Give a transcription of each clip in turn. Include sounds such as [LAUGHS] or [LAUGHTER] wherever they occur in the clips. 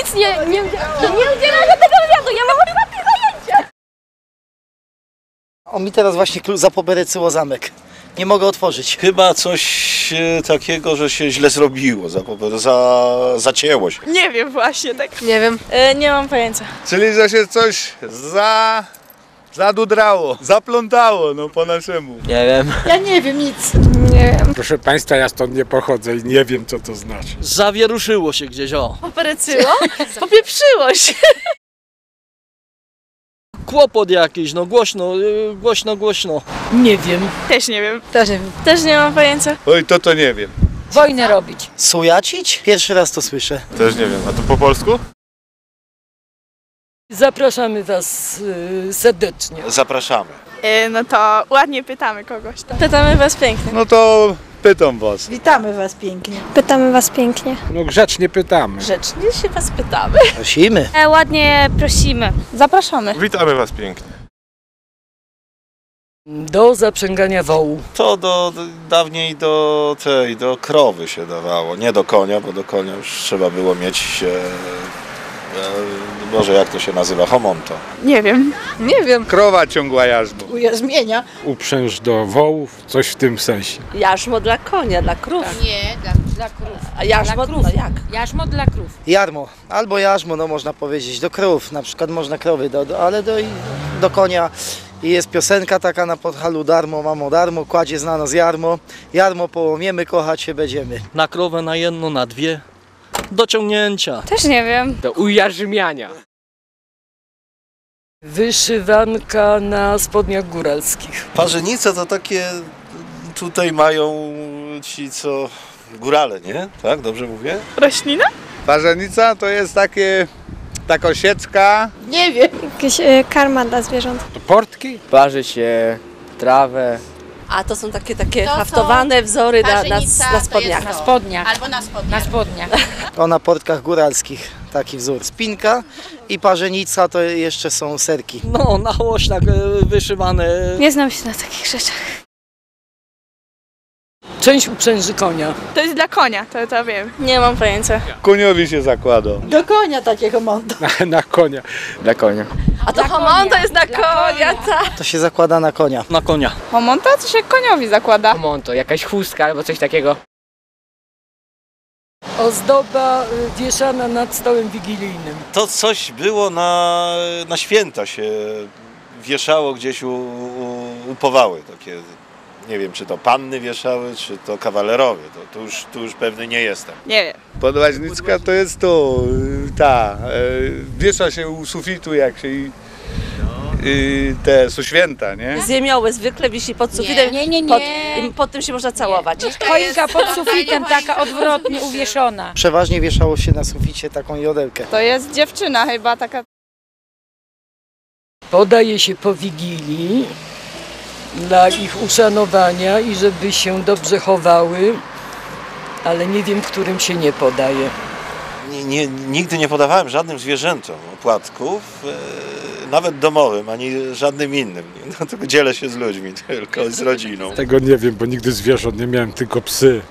Nic nie, nie, nie udzielam żadnego wywiadu, ja mam prywatne zajęcia. On mi teraz właśnie zapoberecyło zamek. Nie mogę otworzyć. Chyba coś e, takiego, że się źle zrobiło, za, za, zacięło się. Nie wiem właśnie, tak. Nie wiem. E, nie mam pojęcia. Czyli, że się coś za... zadudrało, zaplątało, no po naszemu. Nie wiem. Ja nie wiem nic. Nie wiem. Proszę Państwa, ja stąd nie pochodzę i nie wiem, co to znaczy. Zawieruszyło się gdzieś, o. Poperecyło? [LAUGHS] Popieprzyło się. Kłopot jakiś, no głośno, yy, głośno, głośno. Nie wiem. Też nie wiem. Też nie wiem. Też nie mam pojęcia. Oj, to to nie wiem. Wojnę robić. Sujacić? Pierwszy raz to słyszę. Też nie wiem, a to po polsku? Zapraszamy Was y, serdecznie. Zapraszamy. E, no to ładnie pytamy kogoś. Tak? Pytamy was pięknie. No to pytam was. Witamy Was pięknie. Pytamy Was pięknie. No grzecznie pytamy. Grzecznie się was pytamy. Prosimy. E, ładnie prosimy. Zapraszamy. Witamy was pięknie. Do zaprzęgania wołu. To do, do, dawniej do tej, do krowy się dawało, nie do konia, bo do konia już trzeba było mieć, e, e, Boże jak to się nazywa, homonto. Nie wiem. Nie wiem. Krowa ciągła jarzmo. Ujarzmienia. Uprzęż do wołów, coś w tym sensie. Jarzmo dla konia, dla krów. Nie, dla, dla krów. A jarzmo Dla krów. no jak? Jarzmo dla krów. Jarmo. Albo jarzmo, no można powiedzieć. Do krów. Na przykład można krowy, do, do, ale do, do konia. I jest piosenka taka na podhalu Darmo, mamo darmo, kładzie znano z jarmo. Jarmo połomiemy, kochać się będziemy. Na krowę, na jedno, na dwie. Do ciągnięcia. Też nie wiem. Do ujarzmiania. Wyszywanka na spodniach góralskich. Parzenice to takie tutaj mają ci co, górale, nie? Tak, dobrze mówię? Roślina? Parzenica to jest takie... taka sieczka. Nie wiem. Jakieś e, karma dla zwierząt. To portki? Parzy się trawę. A to są takie, takie To są haftowane wzory na, na, Parzenica na to spodniach. jest to. spodniach. Albo na spodnie. Na spodniach. To na portkach góralskich taki wzór. Spinka i parzenica to jeszcze są serki. No, na łośniach e, wyszywane. Nie znam się na takich rzeczach. Część uprzęży konia. To jest dla konia, to, to wiem. Nie mam pojęcia. Koniowi się zakłada. Do konia takiego. Na, na konia. Dla konia. A to homonto jest dla konia, tak. To się zakłada na konia. Na konia. Homonto to się koniowi zakłada. Monto, jakaś chustka albo coś takiego. Ozdoba y, wieszana nad stołem wigilijnym. To coś było na, na święta się wieszało gdzieś u, u, u powały takie. Nie wiem, czy to panny wieszały, czy to kawalerowie. To, tu, już, tu już pewny nie jestem. Nie wiem. Podłaźnicka to jest to, y, ta, y, wiesza się u sufitu jak się i, i te są święta, nie? Ziemioły zwykle wisi pod sufitem. Nie, nie, nie. Pod, pod tym się można całować. Choinka pod sufitem, [LAUGHS] taka odwrotnie uwieszona. Przeważnie wieszało się na suficie taką jodełkę. To jest dziewczyna chyba taka. Podaje się po wigilii dla ich uszanowania i żeby się dobrze chowały, ale nie wiem, którym się nie podaje. Nie, nie, nigdy nie podawałem żadnym zwierzętom opłatków, e, nawet domowym, ani żadnym innym. [LAUGHS] No, tylko dzielę się z ludźmi, tylko z rodziną. Tego nie wiem, bo nigdy zwierząt nie miałem, tylko psy.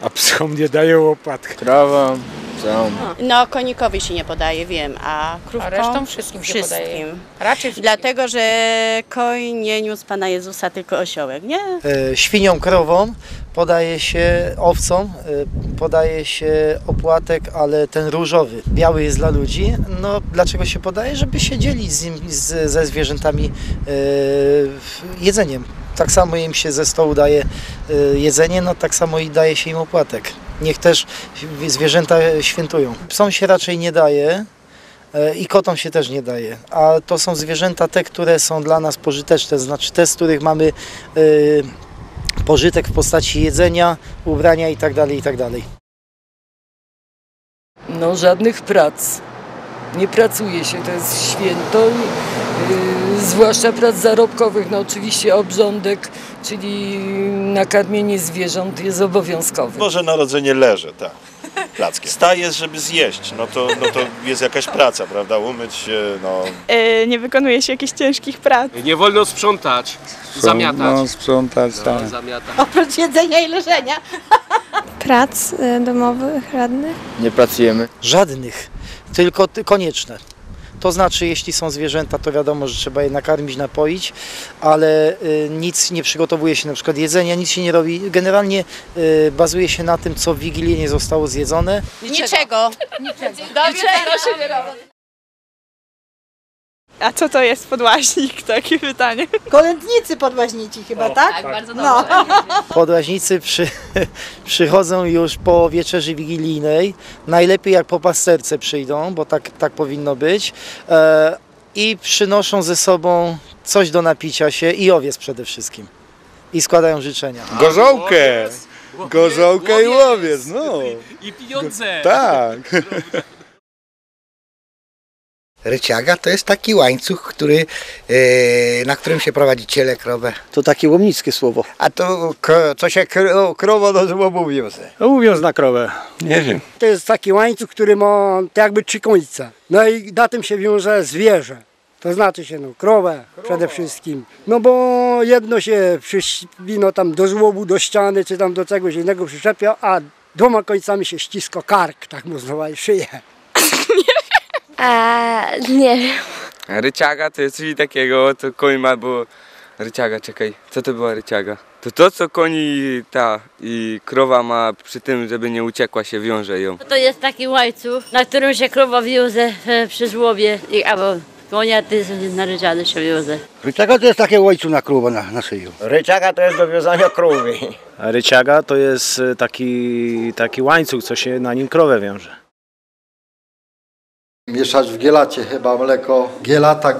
A psom nie dają łopatki. Trawą, są. No, konikowi się nie podaje, wiem, a krówkom A resztą wszystkim się wszystkim. podaje. Raczej Dlatego, że koń nie niósł Pana Jezusa, tylko osiołek, nie? E, świnią krową podaje się owcom, e, podaje się opłatek, ale ten różowy, biały jest dla ludzi. No dlaczego się podaje? Żeby się dzielić z nim, z, ze zwierzętami e, jedzeniem. Tak samo im się ze stołu daje e, jedzenie, no tak samo i daje się im opłatek. Niech też zwierzęta świętują. Psom się raczej nie daje. E, I kotom się też nie daje. A to są zwierzęta te, które są dla nas pożyteczne, znaczy te, z których mamy e, pożytek w postaci jedzenia, ubrania itd. itd. No żadnych prac. Nie pracuje się, to jest święto. Yy, zwłaszcza prac zarobkowych, no oczywiście obrządek, czyli nakarmienie zwierząt jest obowiązkowy. Boże Narodzenie leży, tak. Plackiem. Stajesz, żeby zjeść, no to, no to jest jakaś praca, prawda? Umyć się, no, E, nie wykonuje się jakichś ciężkich prac. Nie wolno sprzątać, zamiatać. No, sprzątać, tak. Zamiatać. Oprócz jedzenia i leżenia. Prac e, domowych, radnych. Nie pracujemy. Żadnych. Tylko ty, konieczne. To znaczy, jeśli są zwierzęta, to wiadomo, że trzeba je nakarmić, napoić, ale y, nic nie przygotowuje się, na przykład jedzenia, nic się nie robi. Generalnie y, bazuje się na tym, co w Wigilię nie zostało zjedzone. Niczego. Dobrze, proszę nie robić. A co to jest podłaźnik? [LAUGHS] Takie pytanie. Kolędnicy podłaźnici chyba, tak? Tak, bardzo No. [LAUGHS] Podłaźnicy przy, [LAUGHS] przychodzą już po wieczerzy wigilijnej, najlepiej jak po pasterce przyjdą, bo tak, tak powinno być, e, i przynoszą ze sobą coś do napicia się i owiec przede wszystkim. I składają życzenia. Gorzołkę! Gorzołkę i łowiec, no. I pieniądze. Tak. Ryciaga to jest taki łańcuch, który, e, na którym się prowadzi ciele, krowę. To takie łomnickie słowo. A to co się kro, krowo nazywa mówiące. No mówiąc na krowę. Nie wiem. To jest taki łańcuch, który ma tak jakby trzy końce. No i na tym się wiąże zwierzę. To znaczy się no, krowę przede wszystkim. No bo jedno się przyszpino tam do żłobu, do ściany, czy tam do czegoś innego przyczepia, a dwoma końcami się ścisko kark, tak można powiedzieć, szyję. A, nie wiem. Ryciaga to jest coś takiego, to koń ma, bo... Ryciaga, czekaj, co to była ryciaga? To to, co koni ta i krowa ma przy tym, żeby nie uciekła się, wiąże ją. To jest taki łańcuch, na którym się krowa wiąże e, przy żłobie, i, albo konia ty naryczany się wiąże. Ryciaga to jest takie łańcuch na krowę na, na szyju. Ryczaga to jest do wiązania krowy. A ryciaga to jest y, taki, taki łańcuch, co się na nim krowę wiąże. Mieszać w gielacie chyba mleko. Gielata,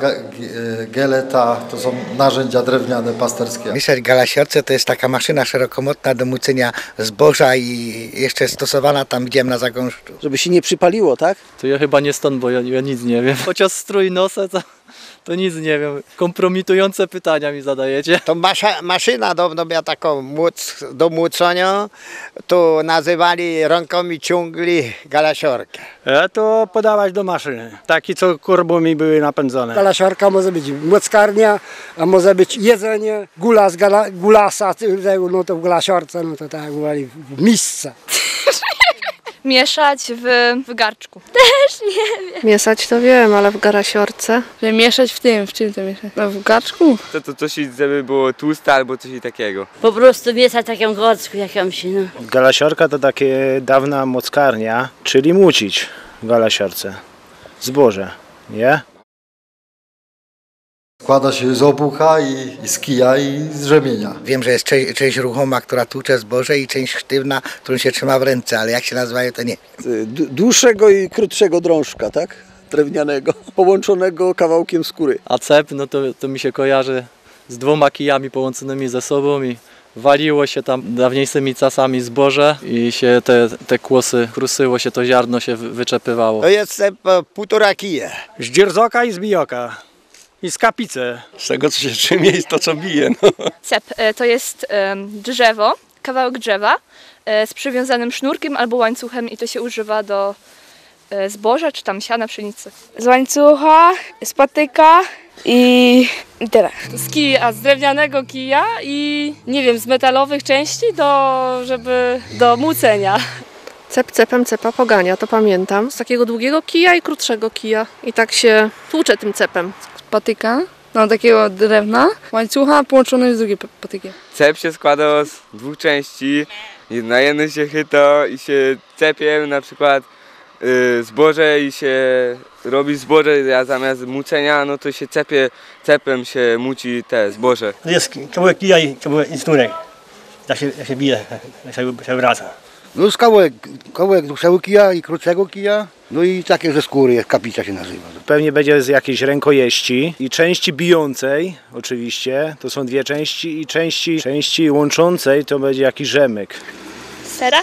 geleta to są narzędzia drewniane pasterskie. Mieszać galasiorce to jest taka maszyna szerokomotna do mucenia zboża i jeszcze stosowana tam widziałem na zagąszczu. Żeby się nie przypaliło, tak? To ja chyba nie stąd, bo ja, ja nic nie wiem. Chociaż strój nosę, to, to nic nie wiem. Kompromitujące pytania mi zadajecie. To masza, maszyna do, miała taką móc, do młócenia, to nazywali rękami ciągli galasiorkę. E, to podawać do maszyny. Taki, co korbami były napędzone. Galasiarka może być młockarnia, a może być jedzenie, gulas, gala, gulasa, no to w galasiorce, no to tak jak mówili, w misce. [LAUGHS] Mieszać w, w garczku. Też nie wiem. Mieszać to wiem, ale w garasiorce. Że mieszać w tym, w czym to mieszać? No w garczku. To, to coś, żeby było tłuste albo coś takiego. Po prostu mieszać taką gorczkę jakąś, no. Galasiorka to takie dawna mockarnia, czyli mucić w galasiorce. Zboże, nie? Składa się z obucha i, i z kija i z rzemienia. Wiem, że jest część, część ruchoma, która tłucze zboże i część sztywna, którą się trzyma w ręce, ale jak się nazywają to nie. Dłuższego i krótszego drążka, tak? Drewnianego, [LAUGHS] połączonego kawałkiem skóry. A cep, no to, to mi się kojarzy z dwoma kijami połączonymi ze sobą i waliło się tam dawniejszymi czasami zboże i się te, te kłosy kruszyło się, to ziarno się wy- wyczepywało. To jest e, półtora kije. Z dzierzoka i z bijoka. I z kapice. Z tego, co się trzymie i to, co bije. No. Cep e, to jest drzewo, kawałek drzewa e, z przywiązanym sznurkiem albo łańcuchem i to się używa do e, zboża czy tam siana, pszenicy. Z łańcucha, z patyka i, i tyle. Z kija, z drewnianego kija i nie wiem, z metalowych części do, żeby, do mucenia. Cep cepem cepa pogania, to pamiętam. Z takiego długiego kija i krótszego kija. I tak się tłucze tym cepem. Patyka, no takiego drewna, łańcucha połączony z drugim patykiem. Cep się składa z dwóch części. Na jednym się chyta i się cepie na przykład y, zboże i się robi zboże, a zamiast mucenia, no to się cepie, cepem się muci te zboże. Jest kawałek kija i kawałek sznurek. Jak się, jak się bije, [LAUGHS] jak się, się wraca. No jest kawałek, kawałek dłuższego kija i krótszego kija, no i takie ze skóry, jak kapica się nazywa. Pewnie będzie z jakiejś rękojeści i części bijącej, oczywiście, to są dwie części i części, części łączącej to będzie jakiś rzemyk. Sera?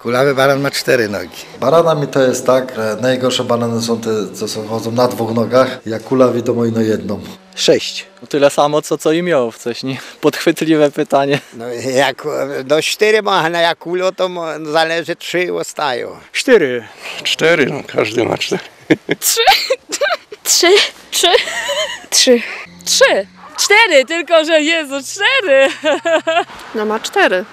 Kulawy baran ma cztery nogi. Baranami to jest tak, że najgorsze banany są te, co są, chodzą na dwóch nogach, jak kula wiadomo ino jedną. Sześć. Tyle samo co co i miał wcześniej. [LAUGHS] Podchwytliwe pytanie. No jak no cztery ma, na jak kulo to zależy trzy zostają. Cztery. Cztery, no każdy ma cztery. [LAUGHS] Trzy. Trzy. Trzy. Trzy. Trzy. Cztery, tylko że Jezu, cztery. No ma cztery.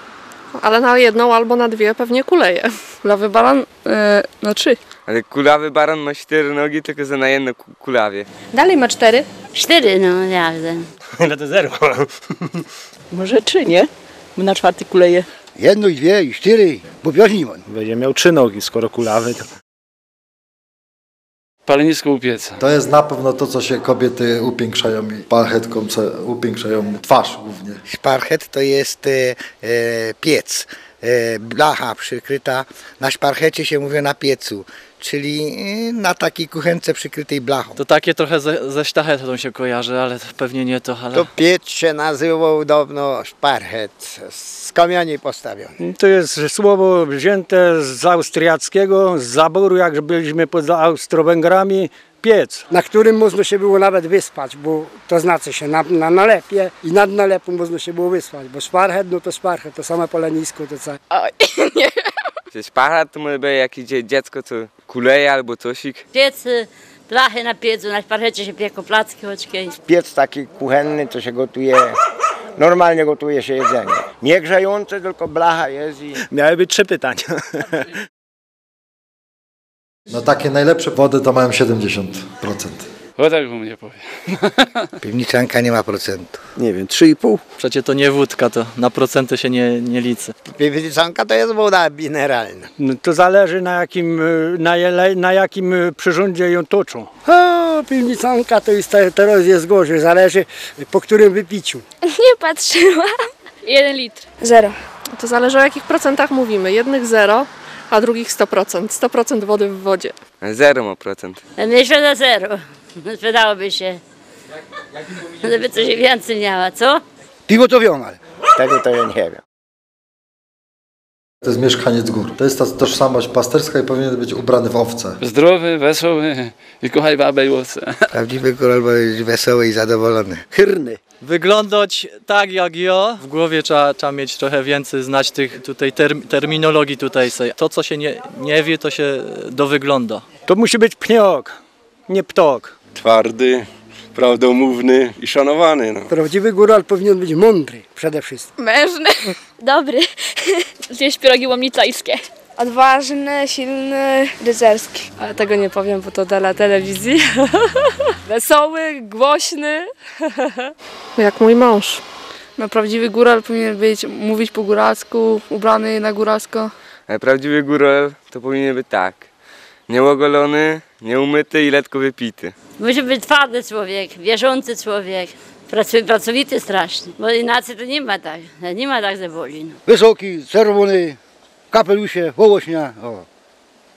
ale na jedną albo na dwie pewnie kuleje. Kulawy baran e, na trzy. Ale kulawy baran ma cztery nogi, tylko że na jedno ku- kulawie. Dalej ma cztery. Cztery, no jasne. [LAUGHS] No to zero. [LAUGHS] Może trzy, nie? Bo na czwarty kuleje. Jedno i dwie i cztery, bo wioźni ma. Będzie miał trzy nogi, skoro kulawy. To... Palenisko u pieca. To jest na pewno to, co się kobiety upiększają i parchetką co upiększają twarz głównie. Szparchet to jest e, e, piec, e, blacha przykryta. Na szparchecie się mówi na piecu, czyli e, na takiej kuchence przykrytej blachą. To takie trochę ze, ze sztachetą się kojarzy, ale to pewnie nie to, ale... To piec się nazywał dawno szparchet, z kamieni postawiony. To jest słowo wzięte z austriackiego, z zaboru, jak byliśmy poza Austro-Węgrami, piec. Na którym można się było nawet wyspać, bo to znaczy się na, na nalepie i nad nalepą można się było wyspać, bo szparchet, no to szparchet, to same polenisko, to co. [LAUGHS] Czy szparat to może być jakieś dzie- dziecko, co kuleje albo cosik. Piec, y, blachy na piecu, na szparchecie się pieką placki choćkie. Piec taki kuchenny, to się gotuje, normalnie gotuje się jedzenie. Nie grzejące, tylko blacha jest i... Miały być trzy pytania. No takie najlepsze wody to mają 70%. O tak bym nie powiem. [LAUGHS] Piwniczanka nie ma procentu. Nie wiem, trzy i pół. Przecież to nie wódka, to na procenty się nie, nie liczy. Piwniczanka to jest woda mineralna. No to zależy na jakim, na, jele- na jakim y, przyrządzie ją toczą. O, piwnicanka to jest, te- teraz jest gorzej, zależy po którym wypiciu. [LAUGHS] Nie patrzyłam. Jeden litr. Zero. To zależy o jakich procentach mówimy. Jednych zero, a drugich 100%. 100% wody w wodzie. Zero ma procent. Mniejsza za zero. Sprzedałoby się. Żeby coś więcej miała, co? Piwo to wiomal. Tego to ja nie wiem. To jest mieszkaniec gór. To jest ta tożsamość pasterska i powinien być ubrany w owce. Zdrowy, wesoły i kochaj babę i łosę. Prawdziwy król jest wesoły i zadowolony. Hyrny. Wyglądać tak jak ja. W głowie trzeba, trzeba mieć trochę więcej, znać tych tutaj term, terminologii tutaj. To co się nie, nie wie, to się dowygląda. To musi być pniok, nie ptok. Twardy, prawdomówny i szanowany. No. Prawdziwy góral powinien być mądry przede wszystkim. Mężny. [LAUGHS] Dobry. [LAUGHS] Zjeść pierogi łomnicajskie. Odważny, silny, rycerski. Ale tego nie powiem, bo to dla telewizji. [LAUGHS] Wesoły, głośny. Jak mój mąż. No prawdziwy góral powinien być, mówić po góralsku, ubrany na góralsko. Ale prawdziwy góral to powinien być tak. Nieogolony, nieumyty i letko wypity. Musi być twardy człowiek, wierzący człowiek. Pracowity strasznie, bo inaczej to nie ma tak, nie ma tak, że boli. No. Wysoki, czerwony, kapelusie, wołośnia. O.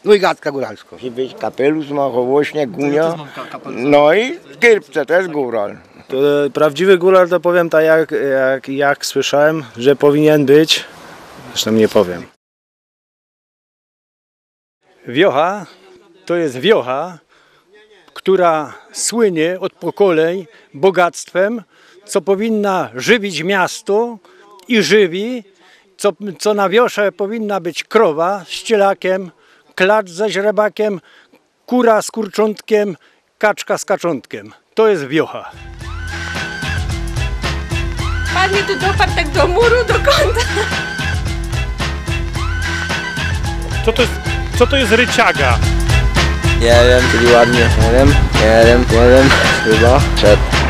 No i gadka góralska. Musi być kapelusz, ma hołośnie, gunia. No i w kirpce też góral. To e, prawdziwy góral to powiem tak jak, jak, jak słyszałem, że powinien być. Zresztą nie powiem. Wiocha to jest wiocha, która słynie od pokoleń bogactwem, co powinna żywić miasto i żywi, co, co na wiosze powinna być krowa z cielakiem, klacz ze źrebakiem, kura z kurczątkiem, kaczka z kaczątkiem. To jest wiocha. Padnie tu doparł tak do muru, do kąta. Co to jest, co to jest ryciaga? Nie wiem, czyli ładnie. Nie wiem, nie wiem, nie wiem. Chyba. Przed.